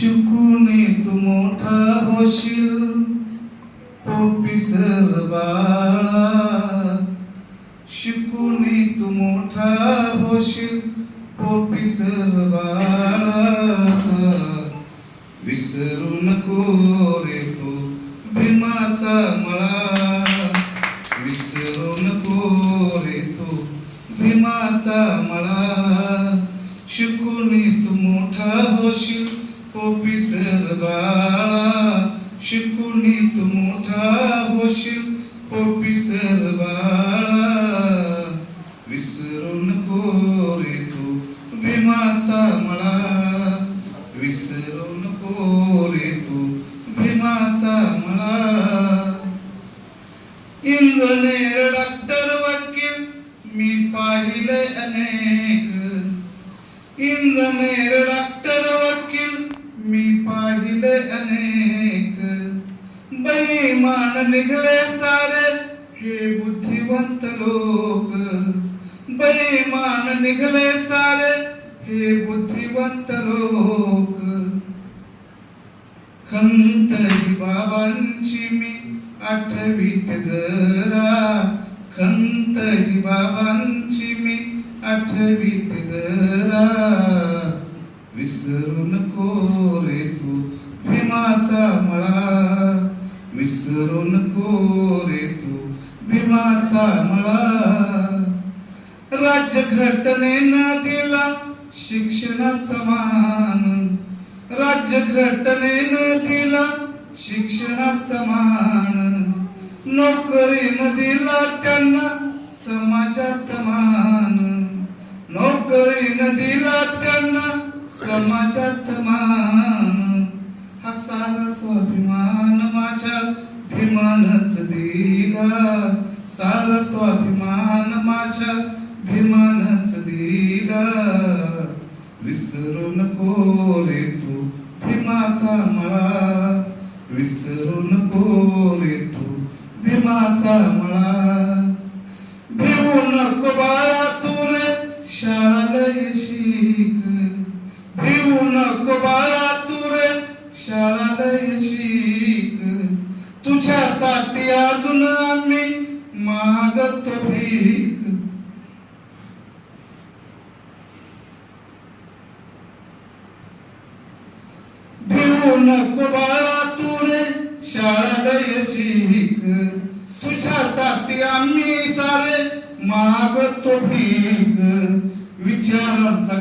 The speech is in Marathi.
शिकून तू मोठा होशील. पोपिसर बाळा शिकून तू मोठा होशील. पोपिसर बाळा विसरू नको रे तू भीमाचा मळा. विसरू नको रे तू भीमाचा मळा. शिकून तू मोठा होशील. पोपिसर बाळा शिकुणीत तू मोठा होशील पोपिसर बाळा. विसरून कोरे तू भीमाचा मळा. विसरून कोरे तू भीमाचा मळा. इंजिनियर डॉक्टर वकील मी पाहिले अनेक. इंजिनियर डॉक्टर बैमान निघले सारे. हे बुद्धिवंत लोक. बेमान निघले सारे. हे बुद्धिवंत लोक. खंत बाबांची मी आठवीत जरा. खंत बाबांची मी आठवीत जरा. विसरू नको रे तू. भीमाचा मळा विसरू नको रे तू भीमाचा मळा. राज्य घटनेनं दिला शिक्षणाचा मान. राज्य घटनेनं दिला शिक्षणाचा मान. नोकरीनं दिला त्यांना समाजात मान. नोकरीनं दिला त्यांना समाजात मान. सारा स्वाभिमान माझ्या भीमानच दिला. विसरू नको रे तू भीमाचा मळा. विसरू नको रे तू भीमाचा मळा. भिवू नको बाळा तू रे शाळाला शिक. भिवू नको बाळा तू रे शाळाला शिक. तुझ्यासाठी अजून आम्ही मागत भीक भिवू नको बाळा तू रे शाळाला शिक तुझ्यासाठी आम्ही सारे मागतो भीक विचारांचा